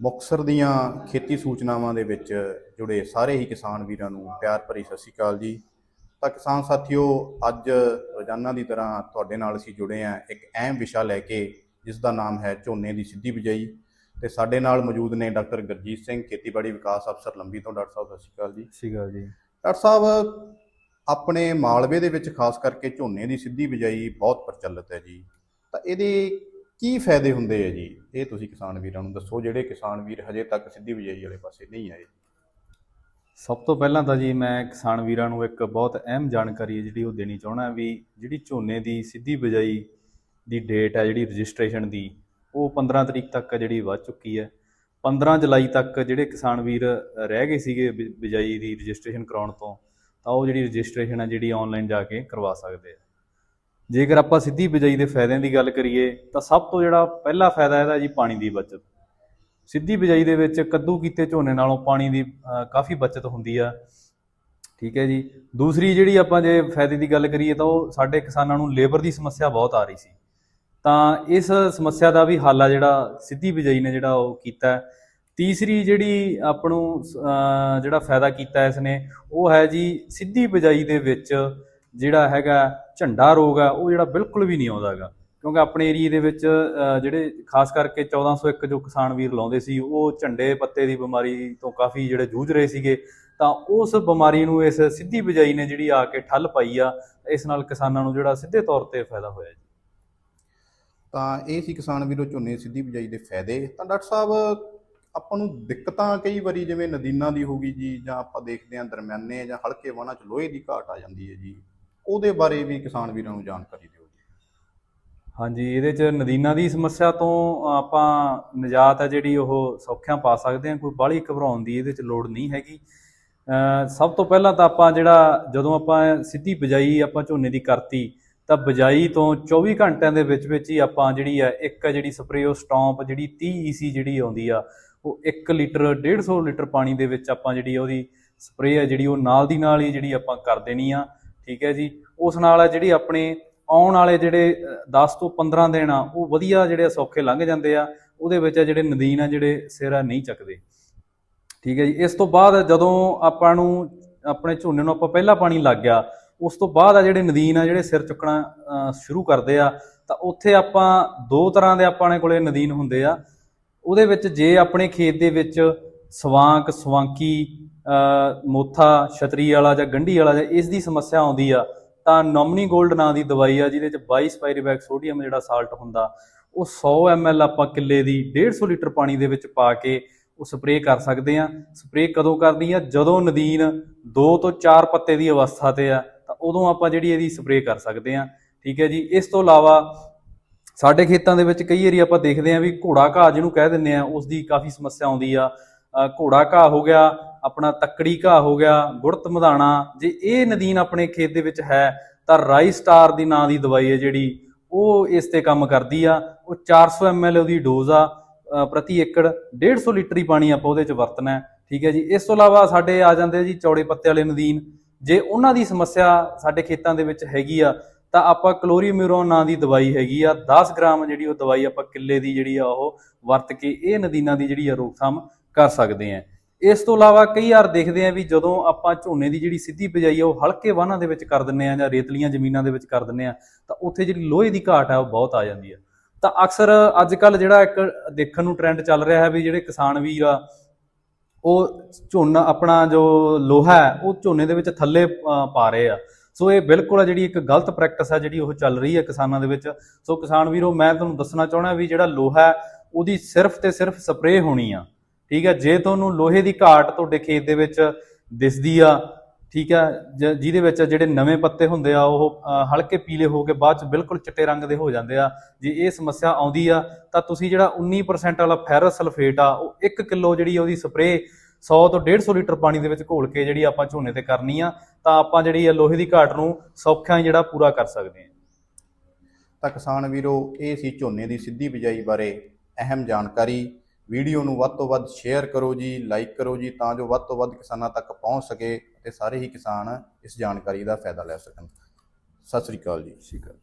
ਅਕਸਰ ਦੀਆਂ ਖੇਤੀ ਸੂਚਨਾਵਾਂ ਦੇ ਵਿੱਚ ਜੁੜੇ ਸਾਰੇ ਹੀ ਕਿਸਾਨ ਵੀਰਾਂ ਨੂੰ ਪਿਆਰ ਭਰੀ ਸਤਿ ਸ਼੍ਰੀ ਅਕਾਲ ਜੀ। ਤਾਂ ਕਿਸਾਨ ਸਾਥੀਓ ਅੱਜ ਰੋਜ਼ਾਨਾ ਦੀ ਤਰ੍ਹਾਂ ਤੁਹਾਡੇ ਨਾਲ ਅਸੀਂ ਜੁੜੇ ਹਾਂ ਇੱਕ ਅਹਿਮ ਵਿਸ਼ਾ ਲੈ ਕੇ ਜਿਸ ਦਾ ਨਾਮ ਹੈ ਝੋਨੇ ਦੀ ਸਿੱਧੀ ਬਿਜਾਈ। ਤੇ ਸਾਡੇ ਨਾਲ ਮੌਜੂਦ ਨੇ ਡਾਕਟਰ ਗੁਰਜੀਤ ਸਿੰਘ ਖੇਤੀਬਾੜੀ ਵਿਕਾਸ ਅਫਸਰ ਲੰਬੀ ਤੋਂ। ਡਾਕਟਰ ਸਾਹਿਬ ਸਤਿ ਸ਼੍ਰੀ ਅਕਾਲ ਜੀ। ਸੀਗਾ ਜੀ। ਡਾਕਟਰ ਸਾਹਿਬ ਆਪਣੇ ਮਾਲਵੇ ਦੇ ਵਿੱਚ ਖਾਸ ਕਰਕੇ ਝੋਨੇ ਦੀ ਸਿੱਧੀ ਬਿਜਾਈ ਬਹੁਤ ਪ੍ਰਚਲਿਤ ਹੈ ਜੀ। ਤਾਂ ਇਹਦੇ ਕੀ ਫਾਇਦੇ ਹੁੰਦੇ ਆ ਜੀ? ਇਹ ਤੁਸੀਂ ਕਿਸਾਨ ਵੀਰਾਂ ਨੂੰ ਦੱਸੋ, ਜਿਹੜੇ ਕਿਸਾਨ ਵੀਰ ਹਜੇ ਤੱਕ ਸਿੱਧੀ ਬਿਜਾਈ ਵਾਲੇ ਪਾਸੇ ਨਹੀਂ ਆਏ। ਸਭ ਤੋਂ ਪਹਿਲਾਂ ਤਾਂ ਜੀ ਮੈਂ ਕਿਸਾਨ ਵੀਰਾਂ ਨੂੰ ਇੱਕ ਬਹੁਤ ਅਹਿਮ ਜਾਣਕਾਰੀ ਹੈ ਜਿਹੜੀ ਉਹ ਦੇਣੀ ਚਾਹਣਾ ਵੀ ਜਿਹੜੀ ਝੋਨੇ ਦੀ ਸਿੱਧੀ ਬਿਜਾਈ ਦੀ ਡੇਟ ਹੈ, ਜਿਹੜੀ ਰਜਿਸਟ੍ਰੇਸ਼ਨ ਦੀ, ਉਹ 15 ਤਰੀਕ ਤੱਕ ਜਿਹੜੀ ਵੱਧ ਚੁੱਕੀ ਹੈ। 15 ਜੁਲਾਈ ਤੱਕ ਜਿਹੜੇ ਕਿਸਾਨ ਵੀਰ ਰਹਿ ਗਏ ਸੀਗੇ ਬਿ- ਬਿਜਾਈ ਦੀ ਰਜਿਸਟ੍ਰੇਸ਼ਨ ਕਰਾਉਣ ਤੋਂ, ਤਾਂ ਉਹ ਜਿਹੜੀ ਰਜਿਸਟ੍ਰੇਸ਼ਨ ਹੈ ਜਿਹੜੀ ਆਨਲਾਈਨ ਜਾ ਕੇ ਕਰਵਾ ਸਕਦੇ ਆ। ਜੇਕਰ ਆਪਾਂ ਸਿੱਧੀ ਬਿਜਾਈ ਦੇ ਫਾਇਦਿਆਂ ਦੀ ਗੱਲ ਕਰੀਏ, ਤਾਂ ਸਭ ਤੋਂ ਜਿਹੜਾ ਪਹਿਲਾ ਫਾਇਦਾ ਇਹਦਾ ਜੀ ਪਾਣੀ ਦੀ ਬਚਤ। ਸਿੱਧੀ ਬਿਜਾਈ ਦੇ ਵਿੱਚ ਕੱਦੂ ਕੀਤੇ ਝੋਨੇ ਨਾਲੋਂ ਪਾਣੀ ਦੀ ਕਾਫੀ ਬਚਤ ਹੁੰਦੀ ਆ। ਠੀਕ ਹੈ ਜੀ। ਦੂਸਰੀ ਜਿਹੜੀ ਆਪਾਂ ਜੇ ਫਾਇਦੇ ਦੀ ਗੱਲ ਕਰੀਏ, ਤਾਂ ਉਹ ਸਾਡੇ ਕਿਸਾਨਾਂ ਨੂੰ ਲੇਬਰ ਦੀ ਸਮੱਸਿਆ ਬਹੁਤ ਆ ਰਹੀ ਸੀ। ਤਾਂ ਇਸ ਸਮੱਸਿਆ ਦਾ ਵੀ ਹੱਲ ਆ ਜਿਹੜਾ ਸਿੱਧੀ ਬਿਜਾਈ ਨੇ ਜਿਹੜਾ ਉਹ ਕੀਤਾ। ਤੀਸਰੀ ਜਿਹੜੀ ਆਪਾਂ ਨੂੰ ਜਿਹੜਾ ਫਾਇਦਾ ਕੀਤਾ ਇਸ ਨੇ, ਉਹ ਹੈ ਜੀ ਸਿੱਧੀ ਬਿਜਾਈ ਦੇ ਵਿੱਚ ਜਿਹੜਾ ਹੈਗਾ ਝੰਡਾ ਰੋਗ ਆ, ਉਹ ਜਿਹੜਾ ਬਿਲਕੁਲ ਵੀ ਨਹੀਂ ਆਉਂਦਾਗਾ ਕਿਉਂਕਿ ਆਪਣੇ ਏਰੀਏ ਦੇ ਵਿੱਚ ਜਿਹੜੇ ਖਾਸ ਕਰਕੇ 1401 ਜੋ ਕਿਸਾਨ ਵੀਰ ਲਾਉਂਦੇ ਸੀ, ਉਹ ਝੰਡੇ ਪੱਤੇ ਦੀ ਬਿਮਾਰੀ ਤੋਂ ਕਾਫੀ ਜਿਹੜੇ ਜੂਝ ਰਹੇ ਸੀਗੇ, ਤਾਂ ਉਸ ਬਿਮਾਰੀ ਨੂੰ ਇਸ ਸਿੱਧੀ ਬਿਜਾਈ ਨੇ ਜਿਹੜੀ ਆ ਕੇ ਠੱਲ ਪਾਈ ਆ, ਇਸ ਨਾਲ ਕਿਸਾਨਾਂ ਨੂੰ ਜਿਹੜਾ ਸਿੱਧੇ ਤੌਰ ਤੇ ਫਾਇਦਾ ਹੋਇਆ ਜੀ। ਤਾਂ ਇਹ ਸੀ ਕਿਸਾਨ ਵੀਰੋ ਝੋਨੇ ਸਿੱਧੀ ਬਿਜਾਈ ਦੇ ਫਾਇਦੇ। ਤਾਂ ਡਾਕਟਰ ਸਾਹਿਬ, ਆਪਾਂ ਨੂੰ ਦਿੱਕਤਾਂ ਕਈ ਵਾਰੀ ਜਿਵੇਂ ਨਦੀਨਾਂ ਦੀ ਹੋ ਗਈ ਜੀ, ਜਾਂ ਆਪਾਂ ਦੇਖਦੇ ਹਾਂ ਦਰਮਿਆਨੇ ਜਾਂ ਹਲਕੇ ਵਾਹਨਾਂ 'ਚ ਲੋਹੇ ਦੀ ਘਾਟ ਆ ਜਾਂਦੀ ਹੈ ਜੀ। ਉਹਦੇ ਬਾਰੇ ਵੀ ਕਿਸਾਨ ਵੀਰਾਂ ਨੂੰ ਜਾਣਕਾਰੀ ਦਿਓ ਜੀ। ਹਾਂਜੀ, ਇਹਦੇ ਚ ਨਦੀਨਾਂ ਦੀ ਸਮੱਸਿਆ ਤੋਂ ਆਪਾਂ ਨਿਜਾਤ ਹੈ ਜਿਹੜੀ ਉਹ ਸੌਖਿਆਂ ਪਾ ਸਕਦੇ ਹਾਂ, ਕੋਈ ਬਾਹਲੀ ਘਬਰਾਉਣ ਦੀ ਇਹਦੇ ਚ ਲੋੜ ਨਹੀਂ ਹੈਗੀ। ਸਭ ਤੋਂ ਪਹਿਲਾਂ ਤਾਂ ਆਪਾਂ ਜਿਹੜਾ ਜਦੋਂ ਆਪਾਂ ਸਿੱਧੀ ਬਿਜਾਈ ਆਪਾਂ ਝੋਨੇ ਦੀ ਕਰਤੀ, ਤਾਂ ਬਿਜਾਈ ਤੋਂ 24 ਘੰਟਿਆਂ ਦੇ ਵਿੱਚ ਵਿੱਚ ਹੀ ਆਪਾਂ ਜਿਹੜੀ ਆ, ਇੱਕ ਜਿਹੜੀ ਸਪਰੇਅ ਸਟੌਂਪ ਜਿਹੜੀ 30 ਈਸੀ ਜਿਹੜੀ ਆਉਂਦੀ ਆ, ਉਹ 1 ਲੀਟਰ 150 ਲੀਟਰ ਪਾਣੀ ਦੇ ਵਿੱਚ ਆਪਾਂ ਜਿਹੜੀ ਉਹਦੀ ਸਪਰੇਅ ਹੈ ਜਿਹੜੀ ਉਹ ਨਾਲ ਦੀ ਨਾਲ ਹੀ ਜਿਹੜੀ ਆਪਾਂ ਕਰ ਦੇਣੀ ਆ। ਠੀਕ ਹੈ ਜੀ। ਉਸ ਨਾਲ ਜਿਹੜੀ ਆਪਣੇ ਆਉਣ ਵਾਲੇ ਜਿਹੜੇ ਅ, 10 ਤੋਂ 15 ਦਿਨ ਆ ਉਹ ਵਧੀਆ ਜਿਹੜੇ ਸੌਖੇ ਲੰਘ ਜਾਂਦੇ ਆ। ਉਹਦੇ ਵਿੱਚ ਆ ਜਿਹੜੇ ਨਦੀਨ ਆ ਜਿਹੜੇ ਸਿਰਾ ਨਹੀਂ ਚੱਕਦੇ। ਠੀਕ ਹੈ ਜੀ। ਇਸ ਤੋਂ ਬਾਅਦ ਜਦੋਂ ਆਪਾਂ ਨੂੰ ਆਪਣੇ ਝੋਨੇ ਨੂੰ ਆਪਾਂ ਪਹਿਲਾ ਪਾਣੀ ਲੱਗ ਗਿਆ ਉਸ ਤੋਂ ਬਾਅਦ ਆ ਜਿਹੜੇ ਨਦੀਨ ਆ ਜਿਹੜੇ ਸਿਰ ਚੁੱਕਣਾ ਸ਼ੁਰੂ ਕਰਦੇ ਆ ਤਾਂ ਉੱਥੇ ਆਪਾਂ ਦੋ ਤਰ੍ਹਾਂ ਦੇ ਆਪਣੇ ਕੋਲੇ ਨਦੀਨ ਹੁੰਦੇ ਆ। ਉਹਦੇ ਵਿੱਚ ਜੇ ਆਪਣੇ ਖੇਤ ਦੇ ਵਿੱਚ ਸਵਾਂਕ ਸਵਾਂਕੀ ਮੋਥਾ, ਛਤਰੀ ਵਾਲਾ ਜਾਂ ਗੰਢੀ ਵਾਲਾ ਜਾਂ ਇਸ ਦੀ ਸਮੱਸਿਆ ਆਉਂਦੀ ਆ, ਤਾਂ ਨੋਮਨੀ 골ਡ ਨਾਂ ਦੀ ਦਵਾਈ ਆ, ਜਿਹਦੇ ਚ 22 ਸਪਾਇਰੀਬੈਕ ਸੋਡੀਅਮ ਜਿਹੜਾ ਸਾਲਟ ਹੁੰਦਾ, ਉਹ 100 ml ਆਪਾਂ ਕਿੱਲੇ ਦੀ 150 ਲੀਟਰ ਪਾਣੀ ਦੇ ਵਿੱਚ ਪਾ ਕੇ ਉਹ ਸਪਰੇਅ ਕਰ ਸਕਦੇ ਆ। ਸਪਰੇਅ ਕਦੋਂ ਕਰਨੀ ਆ? ਜਦੋਂ ਨਦੀਨ 2 ਤੋਂ 4 ਪੱਤੇ ਦੀ ਅਵਸਥਾ ਤੇ ਆ, ਤਾਂ ਉਦੋਂ ਆਪਾਂ ਜਿਹੜੀ ਇਹਦੀ ਸਪਰੇਅ ਕਰ ਸਕਦੇ ਆ। ਠੀਕ ਹੈ ਜੀ? ਇਸ ਤੋਂ ਇਲਾਵਾ ਸਾਡੇ ਖੇਤਾਂ ਦੇ ਵਿੱਚ ਕਈ ਏਰੀਆ ਆਪਾਂ ਦੇਖਦੇ ਆ ਵੀ ਘੋੜਾ ਘਾਹ ਜਿਹਨੂੰ ਕਹਿ ਦਿੰਦੇ ਆ, ਉਸ ਦੀ ਕਾਫੀ ਸਮੱਸਿਆ ਆਉਂਦੀ ਆ। ਘੋੜਾ ਘਾਹ ਹੋ ਗਿਆ, ਆਪਣਾ ਤੱਕੜੀ ਘਾਹ ਹੋ ਗਿਆ, ਗੁੜਤ ਮਧਾਣਾ, ਜੇ ਇਹ ਨਦੀਨ ਆਪਣੇ ਖੇਤ ਦੇ ਵਿੱਚ ਹੈ, ਤਾਂ ਰਾਈ ਸਟਾਰ ਦੀ ਨਾਂ ਦੀ ਦਵਾਈ ਹੈ ਜਿਹੜੀ, ਉਹ ਇਸ ਤੇ ਕੰਮ ਕਰਦੀ ਆ, ਉਹ 400 ml ਉਹਦੀ ਡੋਜ਼ ਆ ਪ੍ਰਤੀ ਏਕੜ 150 ਲੀਟਰ ਹੀ ਪਾਣੀ ਆਪਾਂ ਉਹਦੇ ਚ ਵਰਤਣਾ ਠੀਕ ਹੈ ਜੀ। ਇਸ ਤੋਂ ਇਲਾਵਾ ਸਾਡੇ ਆ ਜਾਂਦੇ ਆ ਜੀ ਚੌੜੇ ਪੱਤੇ ਵਾਲੇ ਨਦੀਨ, ਜੇ ਉਹਨਾਂ ਦੀ ਸਮੱਸਿਆ ਸਾਡੇ ਖੇਤਾਂ ਦੇ ਵਿੱਚ ਹੈਗੀ ਆ, ਤਾਂ ਆਪਾਂ ਕਲੋਰੀਮਿਊਰੋਨ ਨਾਂ ਦੀ ਦਵਾਈ ਹੈਗੀ ਆ 10 ਗ੍ਰਾਮ ਜਿਹੜੀ ਉਹ ਦਵਾਈ ਆਪਾਂ ਕਿੱਲੇ ਦੀ ਜਿਹੜੀ ਆ ਉਹ ਵਰਤ ਕੇ ਇਹ ਨਦੀਨਾਂ ਦੀ ਜਿਹੜੀ ਆ ਰੋਕਥਾਮ ਕਰ ਸਕਦੇ ਆ। ਇਸ ਤੋਂ ਇਲਾਵਾ ਕਈ ਵਾਰ ਦੇਖਦੇ ਆ ਵੀ ਜਦੋਂ ਆਪਾਂ ਝੋਨੇ ਦੀ ਜਿਹੜੀ ਸਿੱਧੀ ਬਿਜਾਈ ਆ, ਉਹ ਹਲਕੇ ਵਾਹਨਾਂ ਦੇ ਵਿੱਚ ਕਰ ਦਿੰਨੇ ਆ ਜਾਂ ਰੇਤਲੀਆਂ ਜ਼ਮੀਨਾਂ ਦੇ ਵਿੱਚ ਕਰ ਦਿੰਨੇ ਆ, ਤਾਂ ਉੱਥੇ ਜਿਹੜੀ ਲੋਹੇ ਦੀ ਘਾਟ ਆ, ਉਹ ਬਹੁਤ ਆ ਜਾਂਦੀ ਆ। ਤਾਂ ਅਕਸਰ ਅੱਜ ਕੱਲ ਜਿਹੜਾ ਇੱਕ ਦੇਖਣ ਨੂੰ ਟ੍ਰੈਂਡ ਚੱਲ ਰਿਹਾ ਹੈ ਵੀ ਜਿਹੜੇ ਕਿਸਾਨ ਵੀਰ ਆ, ਉਹ ਝੋਨਾ ਆਪਣਾ ਜੋ ਲੋਹਾ ਹੈ, ਉਹ ਝੋਨੇ ਦੇ ਵਿੱਚ ਥੱਲੇ ਪਾ ਰਹੇ ਆ। ਸੋ ਇਹ ਬਿਲਕੁਲ ਆ ਜਿਹੜੀ ਇੱਕ ਗਲਤ ਪ੍ਰੈਕਟਿਸ ਹੈ ਜਿਹੜੀ ਉਹ ਚੱਲ ਰਹੀ ਹੈ ਕਿਸਾਨਾਂ ਦੇ ਵਿੱਚ। ਸੋ ਕਿਸਾਨ ਵੀਰੋ, ਮੈਂ ਤੁਹਾਨੂੰ ਦੱਸਣਾ ਚਾਹਣਾ ਵੀ ਜਿਹੜਾ ਲੋਹਾ ਉਹਦੀ ਸਿਰਫ ਤੇ ਸਿਰਫ ਸਪਰੇਅ ਹੋਣੀ ਆ। ਠੀਕ ਹੈ, ਜੇ ਤੁਹਾਨੂੰ ਲੋਹੇ ਦੀ ਘਾਟ ਤੁਹਾਡੇ ਖੇਤ ਦੇ ਵਿੱਚ ਦਿਸਦੀ ਆ, ਠੀਕ ਹੈ, ਜ- ਜਿਹਦੇ ਵਿੱਚ ਜਿਹੜੇ ਨਵੇਂ ਪੱਤੇ ਹੁੰਦੇ ਆ, ਉਹ ਹਲਕੇ ਪੀਲੇ ਹੋ ਕੇ ਬਾਅਦ ਚ ਬਿਲਕੁਲ ਚਿੱਟੇ ਰੰਗ ਦੇ ਹੋ ਜਾਂਦੇ ਆ, ਜੇ ਇਹ ਸਮੱਸਿਆ ਆਉਂਦੀ ਆ, ਤਾਂ ਤੁਸੀਂ ਜਿਹੜਾ 19% ਵਾਲਾ ਫੈਰਸ ਸਲਫੇਟ ਆ, ਉਹ 1 ਕਿਲੋ ਜਿਹੜੀ ਉਹਦੀ ਸਪਰੇਅ 100 ਤੋਂ 150 ਲੀਟਰ ਪਾਣੀ ਦੇ ਵਿੱਚ ਘੋਲ ਕੇ ਜਿਹੜੀ ਆਪਾਂ ਝੋਨੇ ਤੇ ਕਰਨੀ ਆ, ਤਾਂ ਆਪਾਂ ਜਿਹੜੀ ਆ ਲੋਹੇ ਦੀ ਘਾਟ ਨੂੰ ਸੌਖਿਆਂ ਹੀ ਜਿਹੜਾ ਪੂਰਾ ਕਰ ਸਕਦੇ ਹਾਂ ਤਾਂ ਕਿਸਾਨ ਵੀਰੋ, ਇਹ ਸੀ ਝੋਨੇ ਦੀ ਸਿੱਧੀ ਬਿਜਾਈ ਬਾਰੇ ਅਹਿਮ ਜਾਣਕਾਰੀ। ਵੀਡੀਓ ਨੂੰ ਵੱਧ ਤੋਂ ਵੱਧ ਸ਼ੇਅਰ ਕਰੋ ਜੀ ਲਾਈਕ ਕਰੋ ਜੀ, ਤਾਂ ਜੋ ਵੱਧ ਤੋਂ ਵੱਧ ਕਿਸਾਨਾਂ ਤੱਕ ਪਹੁੰਚ ਸਕੇ ਅਤੇ ਸਾਰੇ ਹੀ ਕਿਸਾਨ ਇਸ ਜਾਣਕਾਰੀ ਦਾ ਫਾਇਦਾ ਲੈ ਸਕਣ। ਸਤਿ ਸ੍ਰੀ ਅਕਾਲ ਜੀ। ਸਤਿ ਸ੍ਰੀ ਅਕਾਲ।